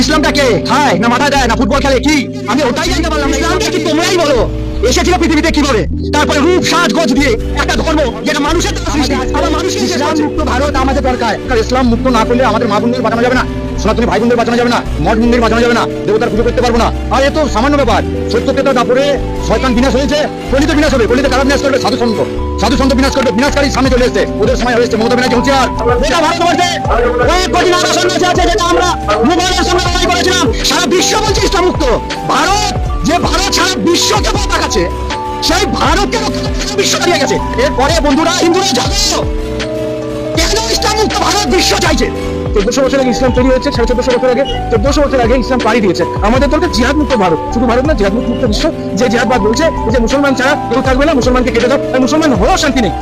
ইসলামটা কে? খায় না মাথা দেয় না ফুটবল খেলে, কি? আমি ওটাই জানতে পারলাম না। ইসলামটা কি তোমরাই বলো? এসেছিল পৃথিবীতে কীভাবে? তারপরে রূপ, সাজ, গজ দিয়ে একটা ধর্ম যেটা মানুষের সৃষ্টি আবার মানুষের ইসলাম মুক্ত ভারত আমাদের দরকার। কারণ ইসলাম মুক্ত না করলে আমাদের মা বোনদের বাঁচানো যাবে না, সনাতনী ভাই বোনদের বাঁচানো যাবে না, মঠ মন্দির বাঁচানো যাবে না, দেবতার পুজো করতে পারব না। আর এ তো সামান্য ব্যাপার সত্যকে তো দাপরে শয়তান বিনাশ হয়েছে, প্রণীত বিনাশ হবে, প্রণীত কারা বিনাশ করবে? সাধু সন্ত সাধু সন্ত বিনাশ করবে বিনাশকারী সামনে চলে এসছে। ওদের সময় হয়েছে মমতা ব্যানার্জি আর এটা ভারতবর্ষে কয়েক কোটি সন্ন্যাসী আছে যেটা আমরা সঙ্গে লড়াই করেছিলাম। সারা বিশ্ব বলছে ইসলামুক্ত ভারত, যে ভারত সারা বিশ্বকে পথ দেখাচ্ছে, সেই ভারতকে বিশ্ব দাঁড়িয়ে গেছে। এরপরে বন্ধুরা, হিন্দুরা জানো কেন ইসলামুক্ত ভারত বিশ্ব চাইছে? চোদ্দশো বছর আগে ইসলাম তৈরি হয়েছে সাড়ে চোদ্দশো বছর আগে চোদ্দশো বছর আগে ইসলাম পাড়ি দিয়েছে। আমাদের দরকার জিহাদ মুক্ত ভারত শুধু ভারত না জিহাদ মুক্ত বিশ্ব যে জিহাদবাদ বলছে যে মুসলমান ছাড়া কেউ থাকবে না মুসলমানকে কেটে দাও আর মুসলমান হওয়ার শান্তি নেই।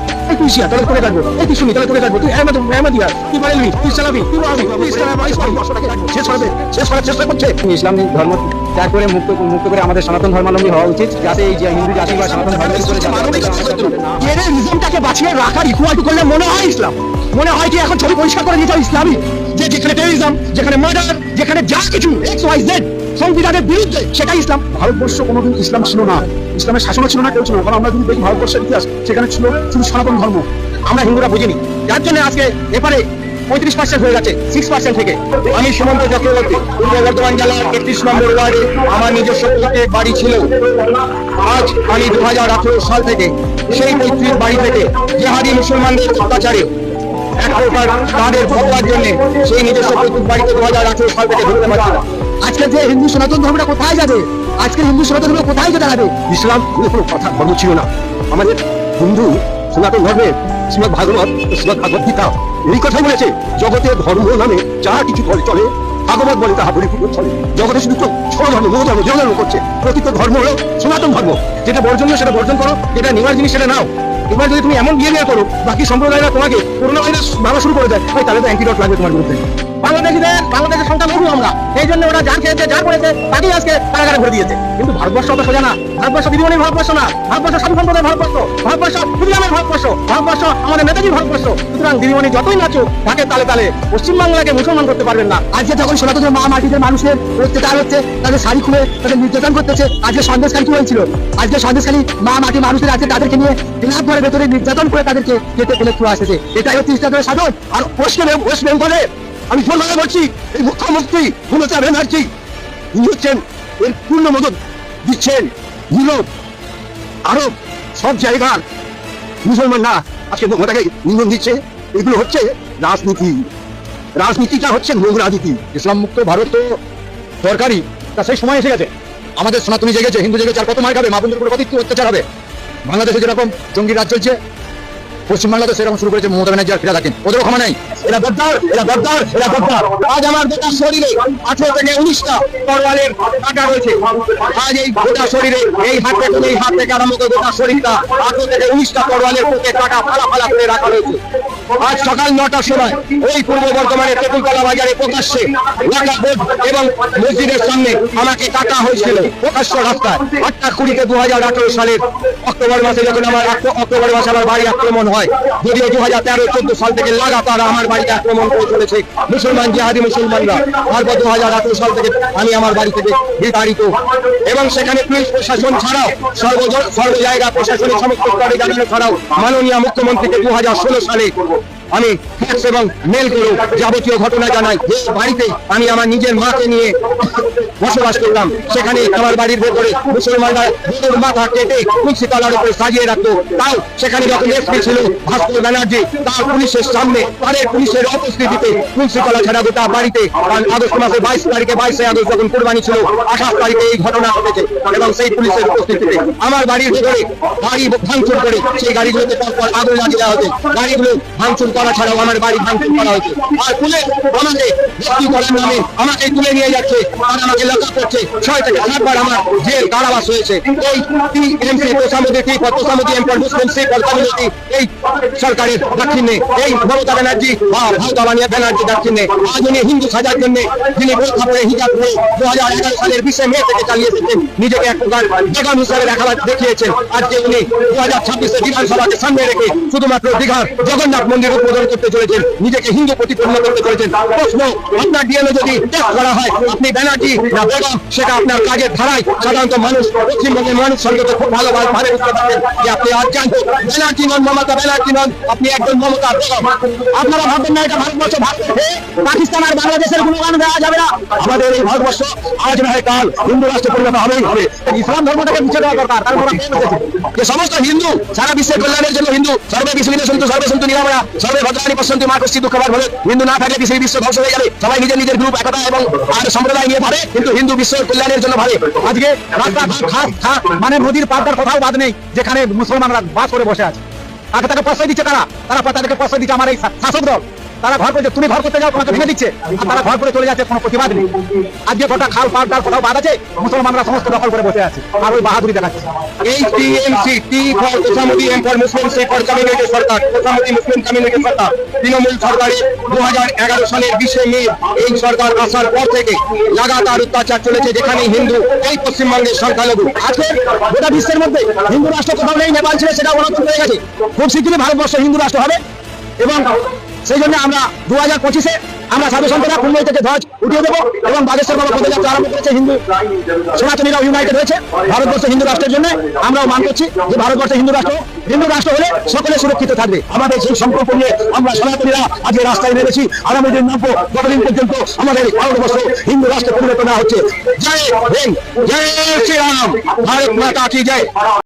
তুই শিয়া তাহলে করে থাকব? এই তুই শুনি তাহলে করে থাকব? তুই আহমদ আহমদিয়া তুই বারেলভি তুই সালাবি তুই ওয়াহাবি তুই ইসলাম ইসলাম শেষ শেষ করার চেষ্টা করছে। ইসলাম ধর্ম ত্যাগ করে মুক্ত মুক্ত করে আমাদের সনাতন ধর্মাবলম্বী হওয়া উচিত যাতে এই যে হিন্দু জাতি বা সনাতন ধর্ম টেরোরিজমটাকে বাঁচিয়ে রাখার ইকুয়ালিটি করলে মনে হয় ইসলাম। মনে হয় কি এখন ছবি পরিষ্কার করে দিতে ইসলামই যে যেখানে টেরোরিজম যেখানে মার্ডার যেখানে যা কিছু এক্স ওয়াই জেড সংবিধানের বিরুদ্ধে, সেটাই ইসলাম। ভারতবর্ষ কোনোদিন ইসলাম ছিল না। ইসলামের শাসনও ছিল না, কেউ ছিল কারণ আমরা যদি দেখি ভারতবর্ষের ইতিহাস, সেখানে ছিল শুধু সনাতন ধর্ম। আমরা হিন্দুরা বুঝিনি। যার জন্য আজকে এপারে পঁয়ত্রিশ পার্সেন্ট হয়ে গেছে সিক্স পার্সেন্ট থেকে। আমি সুমন্ত চক্রবর্তী পূর্ব বর্ধমান জেলার তেত্রিশ নম্বর ওয়ার্ডে আমার নিজস্ব বাড়ি ছিল। আজ আমি দু হাজার আঠেরো সাল থেকে সেই পৈতৃক বাড়ি থেকে জেহাদি মুসলমানদের অত্যাচারে প্রকার যে হিন্দু সনাতন ধর্মটা কোথায় যাবে? হিন্দু সনাতন ধর্ম কোথায় যেতে হবে ইসলাম কোনো কথা ধর্ম ছিল না আমাদের হিন্দু সনাতন ধর্মের শ্রীমদ ভাগবত শ্রীমদ ভাগবত গীতা এই কথাই বলেছে জগতে ধর্ম নামে যা কিছু চলে চলে ভাগবত বলে তাহা পরিপূর্ণ চলে জগতে শুধু ধর্ম বহু ধর্ম যে ধর্ম করছে প্রকৃত ধর্ম হলো সনাতন ধর্ম যেটা বর্জন সেটা বর্জন করো যেটা নেওয়ার জিনিস সেটা নাও এবার যদি তুমি এমন বিয়ে করো, বাকি সম্প্রদায়রা তোমাকে করোনা ভাইরাস ভাবা শুরু করে দেয় তাহলে তো অ্যান্টিডট লাগবে তোমার বিরুদ্ধে। বাংলাদেশিদের, বাংলাদেশের সংখ্যা লঘু আমরা। এই জন্য ওরা যার খেয়েছে, যার করেছে, তাকেই আজকে কারাগারে ভরে দিয়েছে। কিন্তু ভারতবর্ষ অত সোজা না। ভারতবর্ষ দিদিমণির ভারতবর্ষ না। ভারতবর্ষ স্বামী সম্প্রদায়ের ভারতবর্ষ। ভারতবর্ষ খুদিরামের ভারতবর্ষ। ভারতবর্ষ আমাদের নেতাজির ভারতবর্ষ। সুতরাং দিদিমণি যতই নাচুক, তাকে তালে তালে পশ্চিমবাংলাকে মুসলমান করতে পারবেন না। আজকে যখন সনাতন মা মাটিতে মানুষের অত্যাচার হচ্ছে, তাদের শাড়ি খুলে তাদের নির্যাতন করতেছে আজকে সন্দেশখালী কি হয়েছিল? আজকে সন্দেশখালী মা মাটি মানুষের আছে তাদেরকে নিয়ে ক্লাব ঘরের ভেতরে নির্যাতন করে তাদেরকে কেটে ফেলে চলে আসতেছে। এটাই হচ্ছে ইসলামের সাধন। আর ওয়েস্ট বেঙ্গলে আমি জোরভাবে বলছি, এই মুখ্যমন্ত্রী মমতা ব্যানার্জি তিনি হচ্ছেন, এর পূর্ণ মদত দিচ্ছেন ইউরোপ, আরব, সব জায়গার। মুসলমানরা আজকে মমতাকে নিন্দন দিচ্ছে। এগুলো হচ্ছে রাজনীতি। রাজনীতিটা হচ্ছে নোংরা নীতি ইসলাম মুক্ত ভারত তো দরকারি তা সেই সময় এসে গেছে। আমাদের সনাতনী জেগেছে, হিন্দু জেগেছে, আর কত মার খাবে? মা বোনদের উপরে কত অত্যাচার হবে? বাংলাদেশে যেরকম জঙ্গি রাজ চলছে পশ্চিমবাংলাতে সেরকম শুরু করেছে মমতা ব্যানার্জি আর থাকেন ওদেরও ক্ষমা নাই। এরা গদ্দার এরা গদ্দার এরা গদ্দার। আজ আমার গোটা শরীরে আঠারো থেকে উনিশটা পরওয়ালের কাটা রয়েছে। আজ এই গোটা শরীরে, এই হাত থেকে, এই হাত থেকে আরম্ভ করে গোটা শরীরটা আঠেরো থেকে উনিশটা পরওয়ালের পোকে কাটা ফালা ফালা করে রাখা রয়েছে। আজ সকাল নটার সময় ওই পূর্ব বর্ধমানের তেঁতুলতলা বাজারে প্রকাশ্যে ওয়াকা বোর্ড এবং মসজিদের সামনে আমাকে কাটা হয়েছিল প্রকাশ্য রাস্তায়। আটটা কুড়িতে দু হাজার আঠারো সালের অক্টোবর মাসে যখন আমার অক্টোবর মাসে আমার বাড়ি আক্রমণ হয়, যদিও দু হাজার তেরো চোদ্দ সাল থেকে লাগাতার আমার বাড়িতে আক্রমণ করে চলেছে মুসলমান জিহাদি মুসলমানরা। তারপর দু হাজার আঠারো সাল থেকে আমি আমার বাড়ি থেকে বিতাড়িত এবং সেখানে পুলিশ প্রশাসন ছাড়াও সর্ব সর্ব জায়গা প্রশাসনের সমস্ত ছাড়াও মাননীয় মুখ্যমন্ত্রীকে দু হাজার ষোলো সালে আমি ফ্যাক্স এবং মেল করে যাবতীয় ঘটনা জানাই। যে বাড়িতে আমি আমার নিজের মাকে নিয়ে বসবাস করতাম সেখানে আমার বাড়ির ভেতরে মুসলমানরা গরুর মাথা কেটে তুলসী তলার উপরে সাজিয়ে রাখতো। তাও সেখানে যখন এসপি ছিল ভাস্কর ব্যানার্জি, তার পুলিশের সামনে, তাদের পুলিশের উপস্থিতিতে তলা ছাড়া গোটা বাড়িতে আগস্ট মাসে বাইশ তারিখে, বাইশে আগস্ট যখন কোরবানি ছিল, আঠাশ তারিখে এই ঘটনা ঘটেছে এবং সেই পুলিশের উপস্থিতিতে আমার বাড়ির ভেতরে গাড়ি ভাঙচুর করে সেই গাড়িগুলোতে পরপর আগুন লাগিয়ে দেওয়া হতো গাড়িগুলো ভাঙচুর করা ছাড়াও আমার বাড়ি ভাঙচুর করা হতো আর পুলিশ আমাকে ব্যক্তি করার নামে আমাকে তুলে নিয়ে যাচ্ছে, আর আমাকে লকআপ করছে। ছয় থেকে সাতবার আমার জেল, কারাবাস হয়েছে। এই টিএমসি তোষামুদি টি ফর তোষামুদি M for, Muslim C for এই সরকারের দাক্ষিণ্যে, এই মমতা ব্যানার্জি বা মমতা ব্যানার্জি দাক্ষিণ্যে, আজ উনি হিন্দু সাজার জন্য যিনি বোরখা পরে হিজাব পরে দু হাজার এগারো সালের বিশে মে থেকে চালিয়ে এসেছেন, নিজেকে এক প্রকার বেগম হিসাবে দেখাবার দেখিয়েছেন। আজকে উনি দু হাজার ছাব্বিশে বিধানসভাকে সামনে রেখে শুধুমাত্র দীঘার জগন্নাথ মন্দির উদ্বোধন করতে চলেছেন, নিজেকে হিন্দু প্রতিপন্ন করতে চলেছেন। প্রশ্ন, আপনার ডিএনএ যদি টেস্ট করা হয়, আপনি ব্যানার্জি না বেগম সেটা আপনার কাজের ধারায় সাধারণত মানুষ পশ্চিমবঙ্গের মানুষ সঙ্গে খুব ভালো ভাবে বুঝতে পারবেন যে আপনি আজ জানতো ব্যানার্জি নন মমতা, ব্যানার্জি নন, আপনি একজন মমতা বেগম আপনারা ভাববেন না, এটা ভারতবর্ষ ভারত পাকিস্তান আর বাংলাদেশের গুণগান দেওয়া যাবে না। আমাদের এই ভারতবর্ষ আজ না কাল হিন্দু রাষ্ট্রে পরিণত হবেই হবে। ইসলাম ধর্মটাকে মুছে দেওয়া দরকার তারপর যে সমস্ত হিন্দু, সারা বিশ্বের কল্যাণের জন্য হিন্দু, সর্বে বিশ্বে সন্তু, সর্বে সন্তু নিরাময়া, সর্বে ভদ্রাণী পশ্যন্তি মা কষ্টি ভাগ বলে হিন্দু না থাকলে সেই বিশ্ব ধ্বংস হয়ে যাবে? সবাই নিজের নিজের গ্রুপ একতা এবং আর সম্প্রদায় নিয়ে ভাবে, কিন্তু হিন্দু বিশ্ব কল্যাণের জন্য ভাবে। আজকে মানে নদীর পাড়ার কোথাও বাদ নেই, যেখানে মুসলমানরা বাস করে বসে আছে। আগে তাকে প্রশ্রয় দিচ্ছে তারা তারা তাদেরকে প্রশ্রয় দিচ্ছে আমার এই শাসক দল তারা ঘর করছে, তুমি ঘর করতে যাও, তোমাকে ভেঙে দিচ্ছে। তারা ঘর করে চলে যাচ্ছে, কোনো প্রতিবাদ নেই। আজকে গোটা খাল, পাল টাল কোথাও বাদ আছে, মুসলমানরা সমস্ত দখল করে বসে আছে। আর ওই বাহাদুরি দেখাচ্ছে। এই TMC T for M for Muslim C for সরকার মুসলিম সরকার। তৃণমূল দু হাজার এগারো সালের বিশে মে এই সরকার আসার পর থেকে লাগাতার অত্যাচার চলেছে, যেখানে হিন্দু এই পশ্চিমবঙ্গের সংখ্যালঘু। গোটা বিশ্বের মধ্যে হিন্দু রাষ্ট্র কোথাও নেই, নেপাল ছিল সেটা গণতন্ত্র হয়ে গেছে। খুব শীঘ্রই ভারতবর্ষ হিন্দু রাষ্ট্র হবে। এবং সেই জন্য আমরা দু হাজার পঁচিশে আমরা সাধু সন্তরা কুম্বই থেকে ধ্বজ উঠিয়ে দেবো এবং বাগেশ্বর বাবা পদযাত্রা আরম্ভ করেছে হিন্দু সনাতনীরাও ইউনাইটেড হয়েছে, ভারতবর্ষ হিন্দু রাষ্ট্রের জন্য। আমরাও মান করছি যে ভারতবর্ষ হিন্দু রাষ্ট্র হিন্দু রাষ্ট্র হলে সকলে সুরক্ষিত থাকবে। আমাদের সেই সংকল্প নিয়ে আমরা সনাতনীরা আজকে রাস্তায় নেমেছি। আগামী দিন নামবো, যতদিন পর্যন্ত আমাদের ভারতবর্ষ হিন্দু রাষ্ট্রে পরিণত না হচ্ছে। জয় হিন্দ, জয় শ্রীরাম। ভারত মাতা কি জয়?